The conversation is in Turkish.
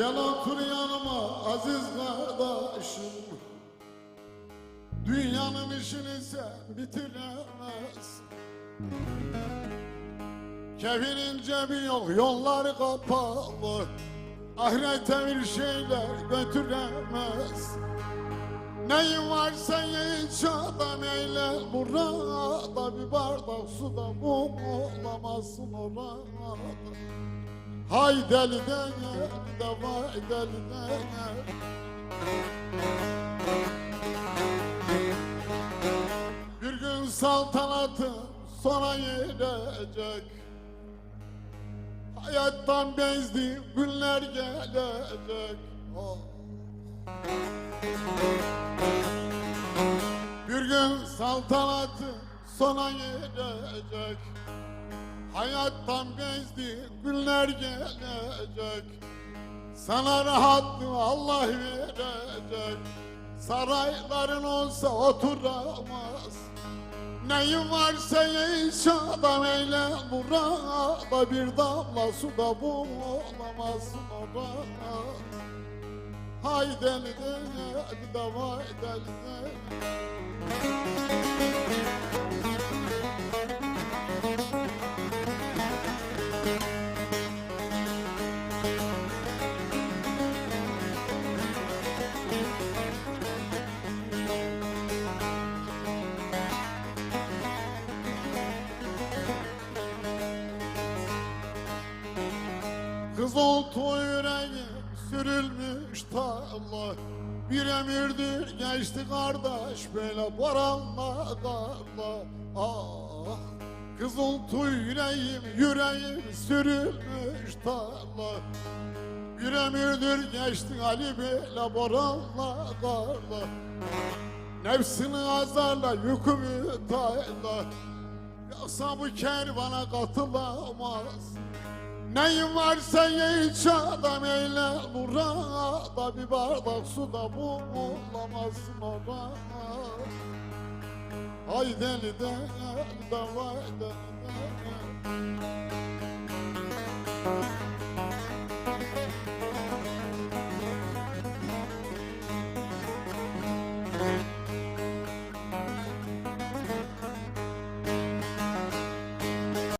Gel otur yanıma aziz kardeşim. Dünyanın işini sen bitiremezsin. Kevinin cebi yok yollar kapalı. Ahirete bir şeyler götüremez Neyin varsa ye bir bardak suda mum olamazsın orada Hay deli dene de vay deli dene. Bir gün saltanatım sona erecek Hayattan bezdi günler gelecek. Oh. Bir gün saltanatım sona erecek Hayattan bezdi günler gelecek. Sana rahatlığı Allah verecek? Sarayların olsa oturamaz. Neyin varsa ye iç adam eyle Burada bir damla suda bu olamazsın orada. Hay deli deli de vay deli deli Kız oltu yüreğim sürülmüş tarla. Bir emirdir geçti kardeş böyle baranla karla Ah Kız oltu yüreğim yüreğim sürülmüş tarla. Bir emirdir geçti Ali böyle baranla karla Nefsini azarla yükümü tayla. Yoksa bu kervana katılamaz Neyin varsa ye iç adam eyle Burada bir bardak suda bu bulamazsın orada. Ay deli deli de vay deli